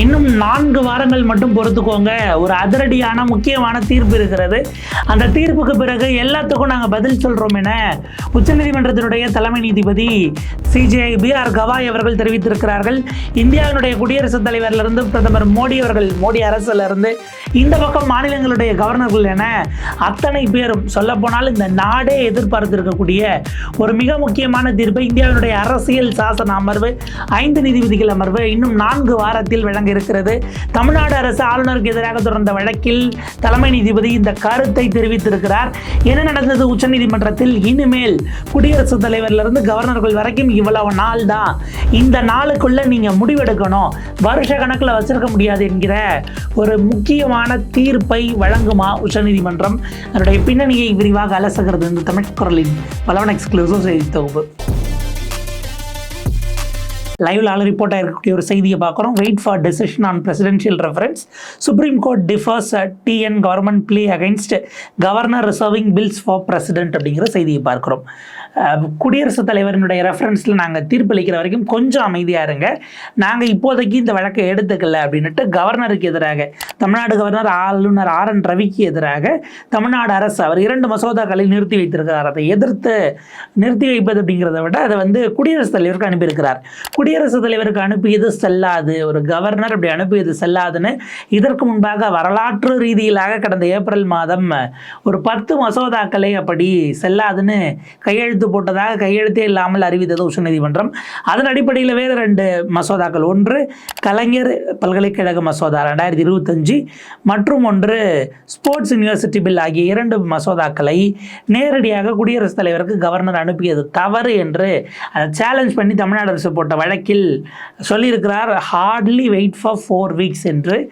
இன்னும் நான்கு வாரங்கள் மட்டும் பொறுத்துக்கோங்க. ஒரு அதிரடியான முக்கியமான தீர்ப்பு இருக்கிறது. அந்த தீர்ப்புக்கு பிறகு எல்லாத்துக்கும் நாங்கள் பதில் சொல்கிறோம் என உச்சநீதிமன்றத்தினுடைய தலைமை நீதிபதி சிஜிஐ பி ஆர் கவாய் அவர்கள் தெரிவித்திருக்கிறார்கள். இந்தியாவினுடைய குடியரசுத் தலைவரிலிருந்து பிரதமர் மோடி அவர்கள் மோடி அரசுல இருந்து இந்த பக்கம் மாநிலங்களுடைய கவர்னர்கள் என அத்தனை பேரும் சொல்லப்போனால் இந்த நாடே எதிர்பார்த்திருக்கக்கூடிய ஒரு மிக முக்கியமான தீர்ப்பை. இந்தியாவினுடைய அரசியல் சாசன அமர்வு ஐந்து நீதிபதிகள் அமர்வு இன்னும் நான்கு வாரத்தில் வழங்க இருக்கிறது. தமிழ்நாடு அரசு ஆளுநருக்கு எதிராக தொடர்ந்த வழக்கில் தலைமை நீதிபதி இந்த கருத்தை தெரிவித்திருக்கிறார். என்ன நடந்தது? உச்சநீதிமன்றத்தில் இனிமேல் குடியரசுத் தலைவரிலிருந்து கவர்னர்கள் வரைக்கும் இவ்வளவு நாள் தான். இந்த நாளுக்குள்ள நீங்க முடிவெடுக்கணும். வருஷ கணக்கில் வச்சிருக்க முடியாது என்கிற ஒரு முக்கியமான தீர்ப்பை வழங்குமா உச்சநீதிமன்றம்? அதனுடைய பின்னணியை விரிவாக அலசுகிறது இந்த தமிழ் குரலின் பலவன் எக்ஸ்க்ளூசிவ் செய்தி தொகுப்பு. லைவ்ல ஆள் ரிப்போர்ட் ஆகிருக்கக்கூடிய ஒரு செய்தியை பார்க்குறோம். Wait for decision on presidential reference supreme court defers TN government plea against governor reserving bills for president அப்படிங்கிற செய்தியை பார்க்குறோம். குடியரசுத் தலைவரினுடைய ரெஃபரன்ஸில் நாங்கள் தீர்ப்பளிக்கிற வரைக்கும் கொஞ்சம் அமைதியாக இருங்க. நாங்கள் இப்போதைக்கு இந்த வழக்கை எடுத்துக்கல அப்படின்னுட்டு கவர்னருக்கு எதிராக தமிழ்நாடு கவர்னர் ஆளுநர் ஆர் என் ரவிக்கு எதிராக தமிழ்நாடு அரசு அவர் இரண்டு மசோதாக்களை நிறுத்தி வைத்திருக்கிறார். அதை எதிர்த்து நிறுத்தி வைப்பது அப்படிங்கிறத விட அதை வந்து குடியரசுத் தலைவருக்கு அனுப்பியிருக்கிறார். குடியரசுத் தலைவருக்கு அனுப்பியது செல்லாது. ஒரு கவர்னர் அப்படி அனுப்பியது செல்லாதுன்னு இதற்கு முன்பாக வரலாற்று ரீதியிலாக கடந்த ஏப்ரல் மாதம் ஒரு பத்து மசோதாக்களை அப்படி செல்லாதுன்னு கையெழுத்து போட்டதாக கையெழுத்தே இல்லாமல் அறிவித்தது உச்சநீதிமன்றம். அதன் அடிப்படையில் வேறு ரெண்டு மசோதாக்கள். ஒன்று கலைஞர் பல்கலைக்கழக மசோதா ரெண்டாயிரத்தி இருபத்தஞ்சு மற்றும் ஒன்று ஸ்போர்ட்ஸ் யூனிவர்சிட்டி பில் ஆகிய இரண்டு மசோதாக்களை நேரடியாக குடியரசுத் தலைவருக்கு கவர்னர் அனுப்பியது தவறு என்று அதை சேலஞ்ச் பண்ணி தமிழ்நாடு அரசு போட்ட வழக்கில் சொல்லியிருக்கிறார். Hardly wait for four weeks என்று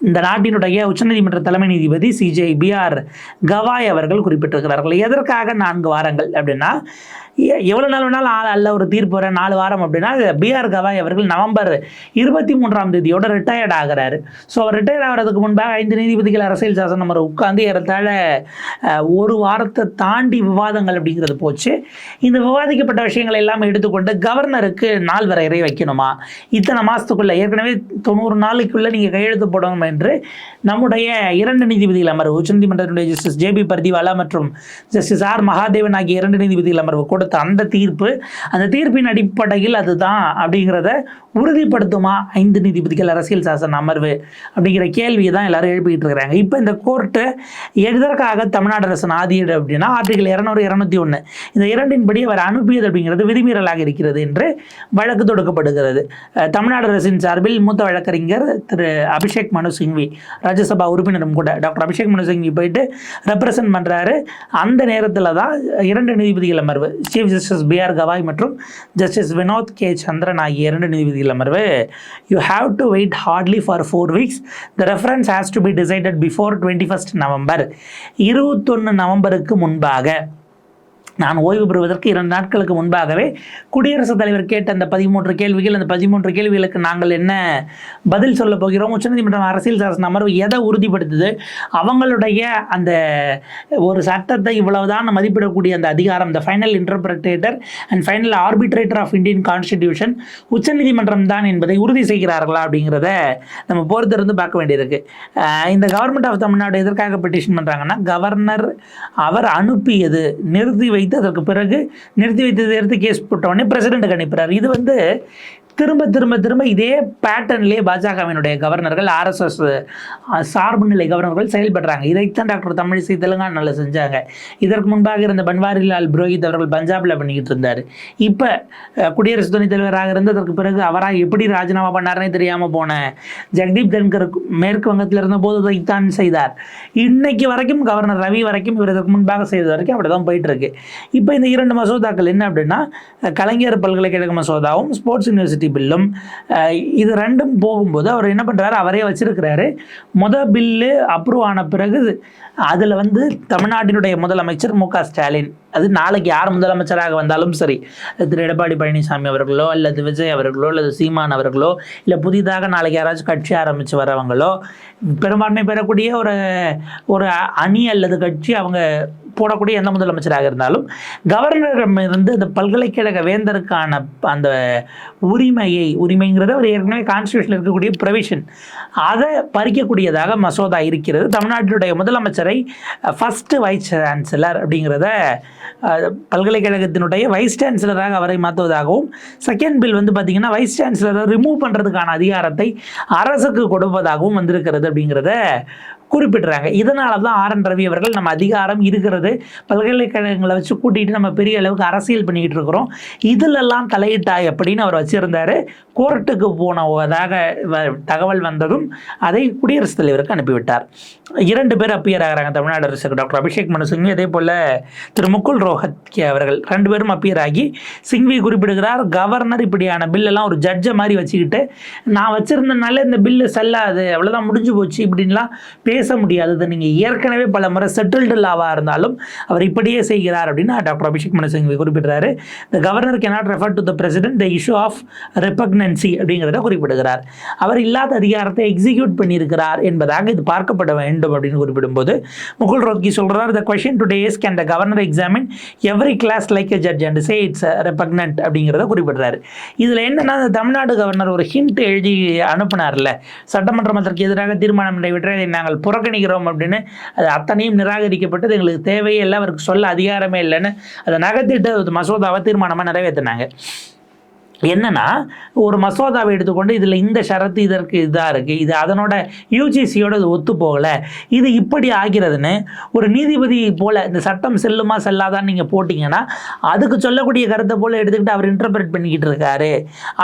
இந்த நாட்டினுடைய உச்சநீதிமன்ற தலைமை நீதிபதி சிஜே பிஆர் கவாய் அவர்கள் குறிப்பிட்டிருக்கிறார்கள். எதற்காக நான்கு வாரங்கள் அப்படின்னா எவ்வளோ நாள் வேணாலும் ஆள் அல்ல ஒரு தீர்ப்பு வர நாலு வாரம் அப்படின்னா பிஆர் கவாய் அவர்கள் நவம்பர் இருபத்தி மூன்றாம் தேதியோட ரிட்டையர்ட் ஆகிறாரு. ஸோ அவர் ரிட்டையர் ஆகிறதுக்கு முன்பாக ஐந்து நீதிபதிகள் அரசியல் சாசனம் நம்ம உட்காந்து ஏறத்தாழ ஒரு வாரத்தை தாண்டி விவாதங்கள் அப்படிங்கிறது போச்சு. இந்த விவாதிக்கப்பட்ட விஷயங்களை எல்லாம் எடுத்துக்கொண்டு கவர்னருக்கு நாள் வரையறை வைக்கணுமா? இத்தனை மாதத்துக்குள்ளே ஏற்கனவே தொண்ணூறு நாளுக்குள்ளே நீங்கள் கையெழுத்து போடணும் என்று நம்முடைய இரண்டு நீதிபதிகள் அமர்வு உச்சநீதிமன்றத்தினுடைய ஜஸ்டிஸ் ஜேபி பர்திவாலா மற்றும் ஜஸ்டிஸ் ஆர் மகாதேவன் ஆகிய இரண்டு நீதிபதிகள் அமர்வு கொடுத்த அந்த தீர்ப்பு அந்த தீர்ப்பின் அடிப்படையில் அதுதான் அப்படிங்கிறத உறுதிப்படுத்துமா ஐந்து நீதிபதிகள் அரசியல் சாசன அமர்வு அப்படிங்கிற கேள்வியை தான் எல்லாரும் எழுப்பிக்கிட்டு இருக்கிறாங்க. இப்போ இந்த கோர்ட்டு எதற்காக தமிழ்நாடு அரசு ஆதியடு அப்படின்னா ஆர்டிகல் இரநூறு இரநூத்தி ஒன்று இந்த இரண்டின்படி அவர் அனுப்பியது அப்படிங்கிறது விதிமீறலாக இருக்கிறது என்று வழக்கு தொடுக்கப்படுகிறது. தமிழ்நாடு அரசின் சார்பில் மூத்த வழக்கறிஞர் திரு அபிஷேக் மனு சிங்வி ராஜ்யசபா உறுப்பினரும் கூட டாக்டர் அபிஷேக் மனு சிங்வி போயிட்டு ரெப்ரசன்ட் பண்ணுறாரு அந்த நேரத்தில் தான் இரண்டு நீதிபதிகள் அமர்வு chief justice B R Gavai மற்றும் ஜஸ்டிஸ் வினோத் கே சந்திரன் ஆகிய இரண்டு நீதிபதிகள் அமர்வு. You have to wait hardly for four weeks the reference has to be decided before twenty first November இருபத்தொன்று நவம்பருக்கு முன்பாக. நான் ஓய்வு பெறுவதற்கு இரண்டு நாட்களுக்கு முன்பாகவே குடியரசுத் தலைவர் கேட்ட அந்த பதிமூன்று கேள்விகள் அந்த பதிமூன்று கேள்விகளுக்கு நாங்கள் என்ன பதில் சொல்ல போகிறோம்? உச்சநீதிமன்றம் அரசியல் சாசன அமர்வு எதை உறுதிப்படுத்துது? அவங்களுடைய அந்த ஒரு சட்டத்தை இவ்வளவுதான் மதிப்பிடக்கூடிய அந்த அதிகாரம் இந்த final interpreter and final arbitrator of Indian constitution உச்சநீதிமன்றம் தான் என்பதை உறுதி செய்கிறார்களா அப்படிங்கிறத நம்ம பொறுத்திருந்து பார்க்க வேண்டியிருக்கு. இந்த கவர்மெண்ட் ஆஃப் தமிழ்நாடு எதற்காக பெட்டிஷன் பண்ணுறாங்கன்னா கவர்னர் அவர் அனுப்பியது நிறுத்தி வைத்து அதற்கு பிறகு நிறுத்தி வைத்ததை எடுத்து கேஸ் போட்டவுடனே பிரசிடெண்ட்டுக்கு அனுப்புகிறார் இது வந்து திரும்ப திரும்ப திரும்ப இதே பேட்டர்ன்லேயே பாஜகவினுடைய கவர்னர்கள் ஆர்எஸ்எஸ் சார்பு நிலை கவர்னர்கள் செயல்படுறாங்க. இதைத்தான் டாக்டர் தமிழிசை தெலுங்கானாவில் செஞ்சாங்க. இதற்கு முன்பாக இருந்த பன்வாரிலால் புரோஹித் அவர்கள் பஞ்சாபில் பண்ணிக்கிட்டு இருந்தார். இப்போ குடியரசு துணைத் தலைவராக இருந்ததற்கு பிறகு அவராக எப்படி ராஜினாமா பண்ணார்னே தெரியாமல் போன ஜெகதீப் தன்கர் மேற்கு வங்கத்தில் இருந்தபோது இதைத்தான் செய்தார். இன்னைக்கு வரைக்கும் கவர்னர் ரவி வரைக்கும் இவர் இதற்கு முன்பாக செய்தது வரைக்கும் அப்படி தான் போயிட்டுருக்கு இப்போ இந்த இரண்டு மசோதாக்கள் என்ன அப்படின்னா கலைஞர் பல்கலைக்கழக மசோதாவும் ஸ்போர்ட்ஸ் யூனிவர்சிட்டி பில்லும். இது ரெண்டும் போகும்போது அவர் என்ன பண்ணுறாரு அவரே வச்சுருக்கிறாரு. முத பில்லு அப்ரூவ் ஆன பிறகு அதில் வந்து தமிழ்நாட்டினுடைய முதலமைச்சர் மு க ஸ்டாலின். அது நாளைக்கு யார் முதலமைச்சராக வந்தாலும் சரி திரு எடப்பாடி பழனிசாமி அவர்களோ அல்லது விஜய் அவர்களோ அல்லது சீமான் அவர்களோ இல்லை புதிதாக நாளைக்கு யாராச்சும் கட்சி ஆரம்பித்து வரவங்களோ பெரும்பான்மை பெறக்கூடிய ஒரு ஒரு அணி அல்லது கட்சி அவங்க போடக்கூடிய எந்த முதலமைச்சராக இருந்தாலும் கவர்னரிடமிருந்து அந்த பல்கலைக்கழக வேந்தருக்கான அந்த உரிமையை உரிமைங்கிறத ஒரு ஏற்கனவே கான்ஸ்டியூஷனில் இருக்கக்கூடிய ப்ரொவிஷன் அதை பறிக்கக்கூடியதாக மசோதா இருக்கிறது. தமிழ்நாட்டினுடைய முதலமைச்சரை ஃபஸ்ட்டு வைஸ் சான்சலர் அப்படிங்கிறத பல்கலைக்கழகத்தினுடைய வைஸ் சான்சலராக அவரை மாற்றுவதாகவும் செகண்ட் பில் வந்து பார்த்திங்கன்னா வைஸ் சான்சலரை ரிமூவ் பண்ணுறதுக்கான அதிகாரத்தை அரசுக்கு கொடுப்பதாகவும் வந்திருக்கிறது அப்படிங்கிறத குறிப்பிடுறாங்க. இதனால தான் ஆர் என் ரவி அவர்கள் நம்ம அதிகாரம் இருக்கிறது. பல்கலைக்கழகங்களை வச்சு கூட்டிகிட்டு நம்ம பெரிய அளவுக்கு அரசியல் பண்ணிக்கிட்டு இருக்கிறோம். இதிலெல்லாம் தலையிட்டாய் அப்படின்னு அவர் வச்சுருந்தாரு. கோர்ட்டுக்கு போனதாக வ- தகவல் வந்ததும் அதை குடியரசுத் தலைவருக்கு அனுப்பிவிட்டார். இரண்டு பேர் அப்பியர் ஆகிறாங்க. தமிழ்நாடு அரசுக்கு டாக்டர் அபிஷேக் மனு சிங்வி அதே போல் திரு முகுல் ரோஹத்கே அவர்கள் ரெண்டு பேரும் அப்பியர் ஆகி சிங்வி குறிப்பிடுகிறார் கவர்னர் இப்படியான பில்லெல்லாம் ஒரு ஜட்ஜை மாதிரி வச்சுக்கிட்டு நான் வச்சுருந்தனால இந்த பில்லு செல்லாது அவ்வளோதான் முடிஞ்சு போச்சு இப்படின்லாம் பேச பேச முடியாதது நீங்கள் ஏற்கனவே பல முறை செட்டில்டு லாவாக இருந்தாலும் அவர் இப்படியே செய்கிறார் அப்படின்னு doctor Abhishek Manu Singhvi குறிப்பிடுறாரு. The governor cannot refer to the president the issue of repugnancy அப்படிங்கிறத குறிப்பிடுகிறார். அவர் இல்லாத அதிகாரத்தை எக்ஸிக்யூட் பண்ணியிருக்கிறார் என்பதாக இது பார்க்கப்பட வேண்டும் அப்படின்னு குறிப்பிடும்போது முகுல் ரோத்கி சொல்றார் the question today is can the governor examine every clause like a judge and say it's repugnant அப்படிங்கிறத குறிப்பிடுறாரு. இதில் என்னன்னா இந்த தமிழ்நாடு கவர்னர் ஒரு ஹிண்ட் எழுதி அனுப்புனார்ல சட்டமன்ற மன்றத்திற்கு எதிராக தீர்மானம் நிறைவேற்ற நாங்கள் புறக்கணிக்கிறோம் அப்படின்னு அது அத்தனையும் நிராகரிக்கப்பட்டது. எங்களுக்கு தேவையே இல்லை. அவருக்கு சொல்ல அதிகாரமே இல்லைன்னு அதை நகர்த்திட்டு மசோதாவை தீர்மானமாக நிறைவேற்றினாங்க. என்னன்னா ஒரு மசோதாவை எடுத்துக்கொண்டு இதில் இந்த ஷரத்து இதற்கு இதாக இருக்குது இது அதனோட யூஜிசியோட இது ஒத்து போகலை. இது இப்படி ஆகிறதுன்னு ஒரு நீதிபதி போல் இந்த சட்டம் செல்லுமா செல்லாதான்னு நீங்கள் போட்டிங்கன்னா அதுக்கு சொல்லக்கூடிய கருத்தை போல் எடுத்துக்கிட்டு அவர் இன்டர்பிரட் பண்ணிக்கிட்டு இருக்காரு.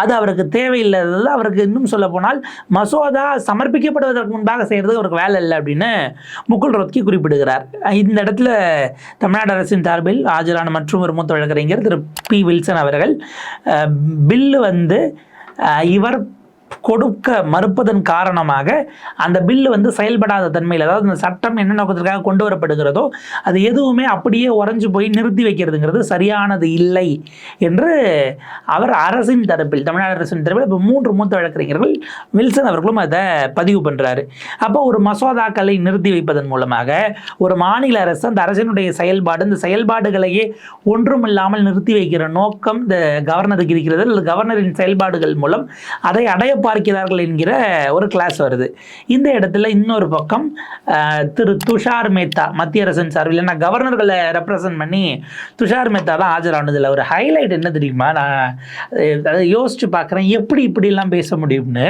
அது அவருக்கு தேவையில்லாதது. அவருக்கு இன்னும் சொல்ல போனால் மசோதா சமர்ப்பிக்கப்படுவதற்கு முன்பாக செய்கிறது அவருக்கு வேலை இல்லை அப்படின்னு முகுல் ரோத்கி குறிப்பிடுகிறார். இந்த இடத்துல தமிழ்நாடு அரசின் சார்பில் ஆஜரான மற்றும் ஒரு மூத்த வழக்கறிஞர் திரு பி வில்சன் அவர்கள் பில்லு வந்து இவர் கொடுக்க மறுப்பதன் காரணமாக அந்த பில்லு வந்து செயல்படாத தன்மையில் அதாவது இந்த சட்டம் என்ன நோக்கத்திற்காக கொண்டு வரப்படுகிறதோ அது எதுவுமே அப்படியே உறைஞ்சு போய் நிறுத்தி வைக்கிறதுங்கிறது சரியானது இல்லை என்று அவர் அரசின் தரப்பில் தமிழ்நாடு அரசின் தரப்பில் இப்போ மூன்று மூத்த வழக்கறிஞர்கள் வில்சன் அவர்களும் அதை பதிவு பண்ணுறாரு அப்போ ஒரு மசோதாக்களை நிறுத்தி வைப்பதன் மூலமாக ஒரு மாநில அரசு அந்த அரசினுடைய செயல்பாடு இந்த செயல்பாடுகளையே ஒன்றுமில்லாமல் நிறுத்தி வைக்கிற நோக்கம் இந்த கவர்னருக்கு இருக்கிறது. அல்லது கவர்னரின் செயல்பாடுகள் மூலம் அதை அடைய பார்க்கிறார்கள் என்கிற ஒரு கிளாஸ் வருது. இந்த இடத்துல இன்னொரு பக்கம் திரு துஷார் மேத்தா மத்திய அரசின் சார்பில் நான் கவர்னர்களை ரெப்ரசன்ட் பண்ணி துஷார் மேத்தா தான் ஆஜரானதில் ஒரு ஹைலைட் என்ன தெரியுமா? நான் அதை யோசிச்சு பார்க்குறேன் எப்படி இப்படிலாம் பேச முடியும்னு.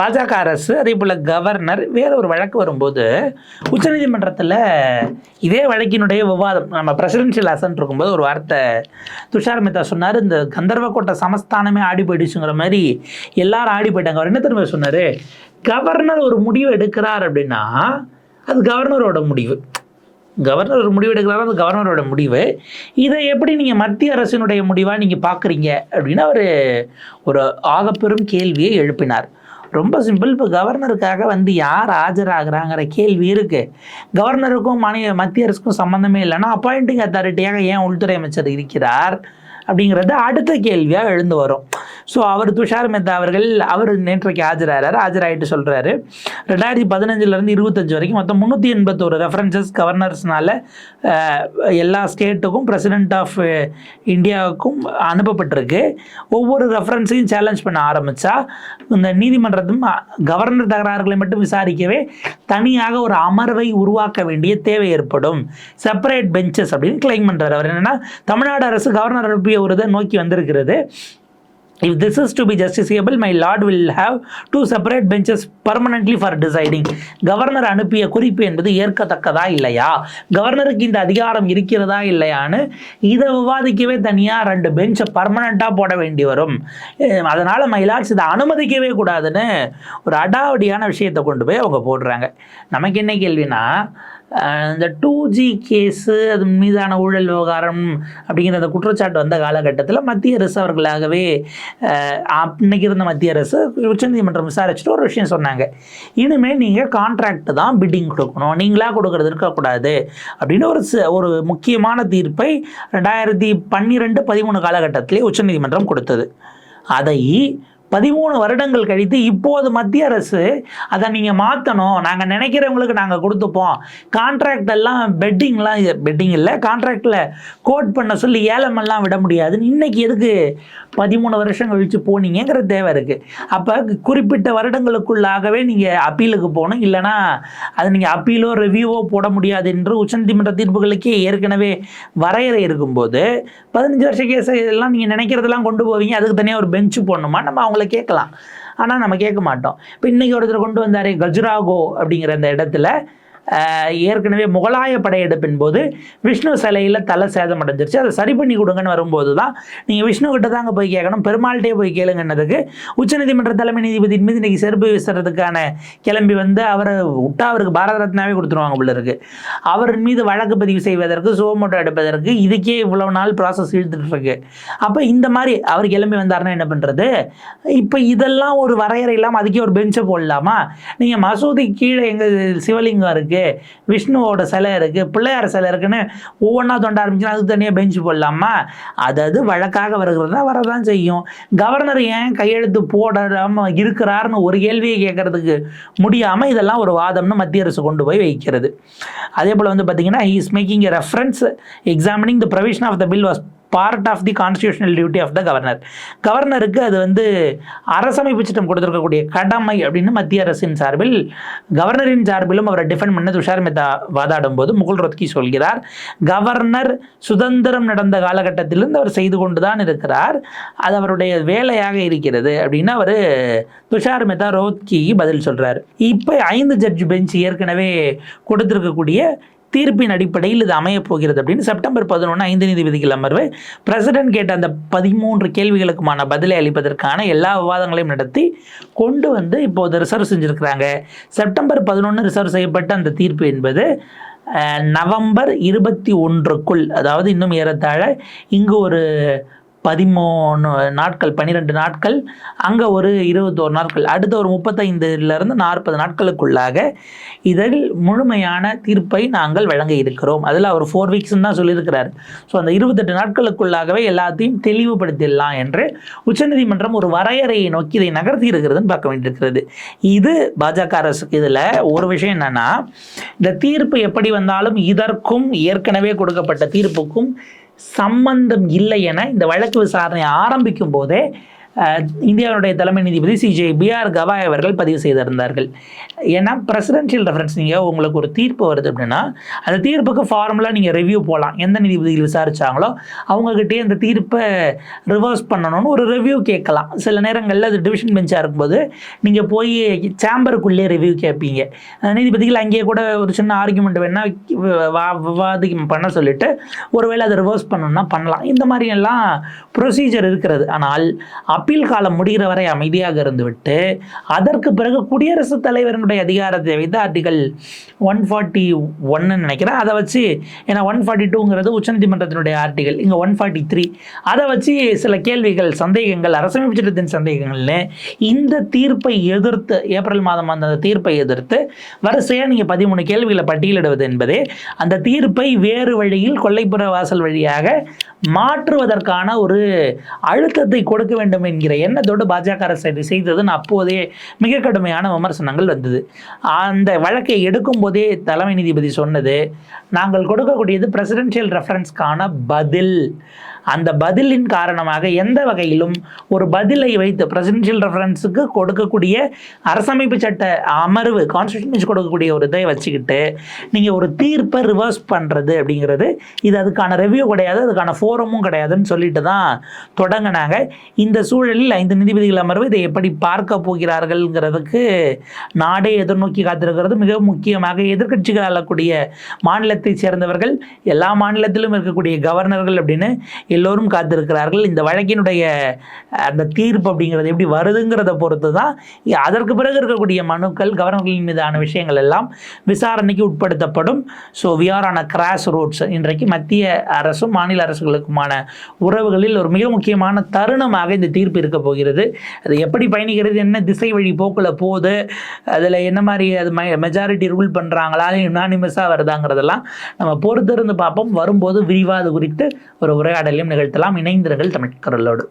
பாஜக அரசு அதே போல் கவர்னர் வேற ஒரு வழக்கு வரும்போது உச்சநீதிமன்றத்தில் இதே வழக்கினுடைய விவாதம் நம்ம பிரசிடென்ஷியல் அசன்ட் இருக்கும்போது ஒரு வார்த்தை துஷார் மேத்தா சொன்னார் இந்த கந்தர்வக்கோட்டை சமஸ்தானமே ஆடி போயிடுச்சுங்கிற மாதிரி எல்லாரும் ஆடி போயிட்டாங்க. அவர் என்ன திரும்ப சொன்னார்? கவர்னர் ஒரு முடிவு எடுக்கிறார் அப்படின்னா அது கவர்னரோட முடிவு. கவர்னர் ஒரு முடிவு எடுக்கிறாரோ அது கவர்னரோட முடிவு. இதை எப்படி நீங்கள் மத்திய அரசினுடைய முடிவாக நீங்கள் பார்க்குறீங்க அப்படின்னா அவர் ஒரு ஆகப்பெரும் கேள்வியை எழுப்பினார். ரொம்ப சிம்பிள் இப்போ கவர்னருக்காக வந்து யார் ஆஜராகிறாங்கிற கேள்வி இருக்குது கவர்னருக்கும் மாநில மத்திய அரசுக்கும் சம்மந்தமே இல்லைன்னா அப்பாயிண்டிங் அத்தாரிட்டியாக ஏன் உள்துறை அமைச்சர் இருக்கிறார்? அப்படிங்கிறது அடுத்த கேள்வியாக எழுந்து வரும். ஸோ அவர் துஷார் மேத்தா அவர்கள் அவர் நேற்றைக்கு ஆஜராகிறார் ஆஜராயிட்டு சொல்கிறாரு ரெண்டாயிரத்தி பதினஞ்சுலேருந்து இருபத்தஞ்சு வரைக்கும் மொத்தம் முந்நூற்றி எண்பத்தோரு ரெஃபரன்சஸ் கவர்னர்ஸ்னால எல்லா ஸ்டேட்டுக்கும் பிரசிடென்ட் ஆஃப் இந்தியாவுக்கும் அனுப்பப்பட்டிருக்கு. ஒவ்வொரு ரெஃபரன்ஸையும் சேலஞ்ச் பண்ண ஆரம்பித்தா இந்த நீதிமன்றத்தும் கவர்னர் தகராறுகளை மட்டும் விசாரிக்கவே தனியாக ஒரு அமர்வை உருவாக்க வேண்டிய தேவை ஏற்படும். செப்பரேட் பெஞ்சஸ் அப்படின்னு கிளைம் பண்ணுறாரு அவர் என்னன்னா தமிழ்நாடு அரசு கவர்னர் அனுப்பிய ஒரு இதை நோக்கி வந்திருக்கிறது. If this is to be justiciable, my lord will have two separate benches permanently for deciding governor அனுப்பிய குறிப்பு என்பது ஏற்கத்தக்கதா இல்லையா? கவர்னருக்கு இந்த அதிகாரம் இருக்கிறதா இல்லையான்னு இதை விவாதிக்கவே தனியாக ரெண்டு பெஞ்சை பர்மனண்ட்டாக போட வேண்டி வரும். அதனால் அதனால இதை அனுமதிக்கவே கூடாதுன்னு ஒரு அடாவடியான விஷயத்தை கொண்டு போய் அவங்க போடுறாங்க. நமக்கு என்ன கேள்வினா இந்த டூ ஜி கேஸு அது மீதான ஊழல் விவகாரம் அப்படிங்கிற அந்த குற்றச்சாட்டு வந்த காலகட்டத்தில் மத்திய அரசு அவர்களாகவே அன்னைக்கு இருந்த மத்திய அரசு உச்சநீதிமன்றம் விசாரிச்சுட்டு ஒரு விஷயம் சொன்னாங்க. இனிமேல் நீங்கள் கான்ட்ராக்ட் தான் பிட்டிங் கொடுக்கணும். நீங்களாக கொடுக்கறது இருக்கக்கூடாது. அப்படின்னு ஒரு ச- ஒரு முக்கியமான தீர்ப்பை ரெண்டாயிரத்தி பன்னிரெண்டு பதிமூணு காலகட்டத்திலே உச்சநீதிமன்றம் கொடுத்தது. அதை பதிமூணு வருடங்கள் கழித்து இப்போது மத்திய அரசு அதை நீங்கள் மாற்றணும் நாங்கள் நினைக்கிறவங்களுக்கு நாங்கள் கொடுத்துப்போம். கான்ட்ராக்ட் எல்லாம் பெட்டிங்லாம் பெட்டிங் இல்லை. கான்ட்ராக்டில் கோட் பண்ண சொல்லி ஏலமெல்லாம் விட முடியாதுன்னு இன்னைக்கு எதுக்கு பதிமூணு வருஷம் கழித்து போனீங்கிற தேவை இருக்குது அப்போ குறிப்பிட்ட வருடங்களுக்குள்ளாகவே நீங்கள் அப்பீலுக்கு போகணும். இல்லைனா அது நீங்கள் அப்பீலோ ரிவ்யூவோ போட முடியாது என்று உச்சநீதிமன்ற தீர்ப்புகளுக்கே ஏற்கனவே வரையறை இருக்கும்போது பதினஞ்சு வருஷ கேஸ் இதெல்லாம் நீங்கள் நினைக்கிறதெல்லாம் கொண்டு போவீங்க. அதுக்கு தனியாக ஒரு பெஞ்சு போடணுமா? நம்ம அவங்க அவங்கள கேட்கலாம். ஆனால் நம்ம கேட்க மாட்டோம். இப்போ இன்றைக்கி ஒருத்தர் கொண்டு வந்தார் கஜுராகோ அப்படிங்கிற அந்த இடத்துல ஏற்கனவே முகலாய படையெடுப்பின் போது விஷ்ணு சிலையில் தலை சேதம் அடைஞ்சிருச்சு. அதை சரி பண்ணி கொடுங்கன்னு வரும்போது தான் நீங்கள் விஷ்ணு கிட்ட தாங்க போய் கேட்கணும். பெருமாள்கிட்டே போய் கேளுங்கன்னதுக்கு உச்சநீதிமன்ற தலைமை நீதிபதி மீது இன்னைக்கு செருப்பு வீசுறதுக்கான கிளம்பி வந்து அவரை விட்டா அவருக்கு பாரத ரத்னாவே கொடுத்துருவாங்க போல இருக்கு. அவர் மீது வழக்கு பதிவு செய்வதற்கு சுவமோட்டோ எடுப்பதற்கு இதுக்கே இவ்வளவு நாள் ப்ராசஸ் இழுத்துட்டு இருக்கு. அப்போ இந்த மாதிரி அவர் கிளம்பி வந்தாருன்னா என்ன பண்ணுறது இப்போ இதெல்லாம் ஒரு வரையறை இல்லாமல் அதுக்கே ஒரு பெஞ்சை போடலாமா? நீங்கள் மசூதி கீழே எங்கள் சிவலிங்கம் இருக்குது விஷ்ணுவோட சிலை இருக்குது பிள்ளையார் சிலை இருக்குன்னு ஒவ்வொன்றா தொண்ட ஆரம்பிச்சுன்னா அதுக்கு தனியாக பெஞ்சு போடலாமா? அதாவது வழக்காக வருகிறதா வரதான் செய்யும். கவர்னர் ஏன் கையெழுத்து போடாமல் இருக்கிறாருன்னு ஒரு கேள்வியை கேட்கறதுக்கு முடியாமல் இதெல்லாம் ஒரு வாதம்னு மத்திய அரசு கொண்டு போய் வைக்கிறது. அதே போல் வந்து பார்த்தீங்கன்னா he making reference examining reference examining the provision of the part of the constitutional duty of the governor கவர்னருக்கு அது வந்து அரசமைப்பு சட்டம் கொடுத்துருக்கக்கூடிய கடமை அப்படின்னு மத்திய அரசின் சார்பில் கவர்னரின் சார்பிலும் அவரை டிஃபெண்ட் பண்ண துஷார் மெத்தா வாதாடும் போது முகுல் ரோத்கி சொல்கிறார் கவர்னர் சுதந்திரம் நடந்த காலகட்டத்திலிருந்து அவர் செய்து கொண்டு தான் இருக்கிறார். அது அவருடைய வேலையாக இருக்கிறது. அப்படின்னு அவர் துஷார் மெத்தா ரோத்கி பதில் சொல்கிறார் இப்போ ஐந்து ஜட்ஜ் பெஞ்ச் ஏற்கனவே கொடுத்துருக்கக்கூடிய தீர்ப்பின் அடிப்படையில் இது அமையப் போகிறது அப்படின்னு செப்டம்பர் பதினொன்று ஐந்து நீதிபதிகள் அமர்வு பிரசிடென்ட் கேட்ட அந்த பதிமூன்று கேள்விகளுக்குமான பதிலை அளிப்பதற்கான எல்லா விவாதங்களையும் நடத்தி கொண்டு வந்து இப்போது ரிசர்வ் செஞ்சுருக்கிறாங்க. செப்டம்பர் பதினொன்று ரிசர்வ் செய்யப்பட்ட அந்த தீர்ப்பு என்பது நவம்பர் இருபத்தி ஒன்றுக்குள் அதாவது இன்னும் ஏறத்தாழ இங்கு ஒரு பதிமூணு நாட்கள் பன்னிரெண்டு நாட்கள் அங்கே ஒரு இருபத்தோரு நாட்கள் அடுத்த ஒரு முப்பத்தைந்துலேருந்து நாற்பது நாட்களுக்குள்ளாக இதில் முழுமையான தீர்ப்பை நாங்கள் வழங்க இருக்கிறோம். அதில் அவர் ஃபோர் வீக்ஸ்ன்னு தான் சொல்லியிருக்கிறார். ஸோ அந்த இருபத்தெட்டு நாட்களுக்குள்ளாகவே எல்லாத்தையும் தெளிவுபடுத்திடலாம் என்று உச்சநீதிமன்றம் ஒரு வரையறையை நோக்கி இதை நகர்த்தி இருக்கிறதுன்னு பார்க்க வேண்டியிருக்கிறது. இது பாஜக அரசுக்கு இதில் ஒரு விஷயம் என்னென்னா இந்த தீர்ப்பு எப்படி வந்தாலும் இதற்கும் ஏற்கனவே கொடுக்கப்பட்ட தீர்ப்புக்கும் சம்பந்தம் இல்லை என இந்த வழக்கு விசாரணை ஆரம்பிக்கும் போதே இந்தியாவுடைய தலைமை நீதிபதி சிஜே பிஆர் கவாய் அவர்கள் பதிவு செய்திருந்தார்கள். ஏன்னா பிரசிடென்ஷியல் ரெஃபரன்ஸ் நீங்கள் உங்களுக்கு ஒரு தீர்ப்பு வருது அப்படின்னா அந்த தீர்ப்புக்கு ஃபார்முலா நீங்கள் ரிவ்யூ போகலாம் எந்த நீதிபதிகள் விசாரித்தாங்களோ அவங்கக்கிட்டே அந்த தீர்ப்பை ரிவர்ஸ் பண்ணணும்னு ஒரு ரிவ்யூ கேட்கலாம். சில நேரங்களில் அது டிவிஷன் பெஞ்சாக இருக்கும்போது நீங்கள் போய் சேம்பருக்குள்ளே ரிவ்யூ கேட்பீங்க. நீதிபதிகள் அங்கேயே கூட ஒரு சின்ன ஆர்குமெண்ட் வேணால் விவாதிக்கும் பண்ண சொல்லிட்டு ஒருவேளை அதை ரிவர்ஸ் பண்ணணும்னா பண்ணலாம். இந்த மாதிரி எல்லாம் ப்ரொசீஜர் இருக்கிறது. ஆனால் அப் அப்பீல் காலம் முடிகிற வரை அமைதியாக இருந்துவிட்டு அதற்கு பிறகு குடியரசுத் தலைவரினுடைய அதிகாரத்தை வைத்து ஆர்டிகல் ஒன் ஃபார்ட்டி ஒன்னு நினைக்கிறேன். அதை வச்சு ஏன்னா ஒன் ஃபார்ட்டி டூங்கிறது உச்சநீதிமன்றத்தினுடைய ஆர்டிகல் இங்கே ஒன் ஃபார்ட்டி த்ரீ அதை வச்சு சில கேள்விகள் சந்தேகங்கள் அரசமைப்பு சட்டத்தின் சந்தேகங்கள்னு இந்த தீர்ப்பை எதிர்த்து ஏப்ரல் மாதம் அந்த தீர்ப்பை எதிர்த்து வரிசையாக நீங்கள் பதிமூணு கேள்விகளை பட்டியலிடுவது என்பதே அந்த தீர்ப்பை வேறு வழியில் கொல்லைப்புற வாசல் வழியாக மாற்றுவதற்கான ஒரு அழுத்தத்தை கொடுக்க வேண்டும் என்கிற எண்ணத்தோடு பாஜக அரசு இதை செய்ததுன்னு அப்போதே மிக கடுமையான விமர்சனங்கள் வந்தது. அந்த வழக்கை எடுக்கும் போதே தலைமை நீதிபதி சொன்னது நாங்கள் கொடுக்கக்கூடியது பிரசிடென்ஷியல் ரெஃபரன்ஸ்க்கான பதில். அந்த பதிலின் காரணமாக எந்த வகையிலும் ஒரு பதிலை வைத்து பிரசிடென்ஷியல் ரெஃபரன்ஸுக்கு கொடுக்கக்கூடிய அரசமைப்பு சட்ட அமர்வு கான்ஸ்டியூஷன் கொடுக்கக்கூடிய ஒரு இதை வச்சுக்கிட்டு நீங்கள் ஒரு தீர்ப்பை ரிவர்ஸ் பண்ணுறது அப்படிங்கிறது இது அதுக்கான ரெவ்யூ கிடையாது அதுக்கான ஃபோரமும் கிடையாதுன்னு சொல்லிட்டு தான் தொடங்கினாங்க. இந்த சூழலில் ஐந்து நீதிபதிகள் அமர்வு இதை எப்படி பார்க்க போகிறார்கள்ங்கிறதுக்கு நாடே எதிர்நோக்கி காத்திருக்கிறது. மிக முக்கியமாக எதிர்க்கட்சிகள் ஆளக்கூடிய மாநிலத்தை சேர்ந்தவர்கள் எல்லா மாநிலத்திலும் இருக்கக்கூடிய கவர்னர்கள் அப்படின்னு எல்லோரும் காத்திருக்கிறார்கள். இந்த வழக்கினுடைய அந்த தீர்ப்பு அப்படிங்கிறது எப்படி வருதுங்கிறத பொறுத்து தான் அதற்கு பிறகு இருக்கக்கூடிய மனுக்கள் கவர்னர்களின் மீதான விஷயங்கள் எல்லாம் விசாரணைக்கு உட்படுத்தப்படும். So we are on a cross roads இன்றைக்கு மத்திய அரசும் மாநில அரசுகளுக்குமான உறவுகளில் ஒரு மிக முக்கியமான தருணமாக இந்த தீர்ப்பு இருக்க போகிறது. அது எப்படி பயணிக்கிறது என்ன திசை வழி போக்கில் போகுது அதில் என்ன மாதிரி அது மெஜாரிட்டி ரூல் பண்ணுறாங்களா யுனானிமஸாக வருதாங்கிறதெல்லாம் நம்ம பொறுத்திருந்து பார்ப்போம். வரும்போது விரிவாக அது குறித்து ஒரு உரையாடலையும் நிகழ்த்தலாம். இணைந்திருங்கள் தமிழ்கரலோடு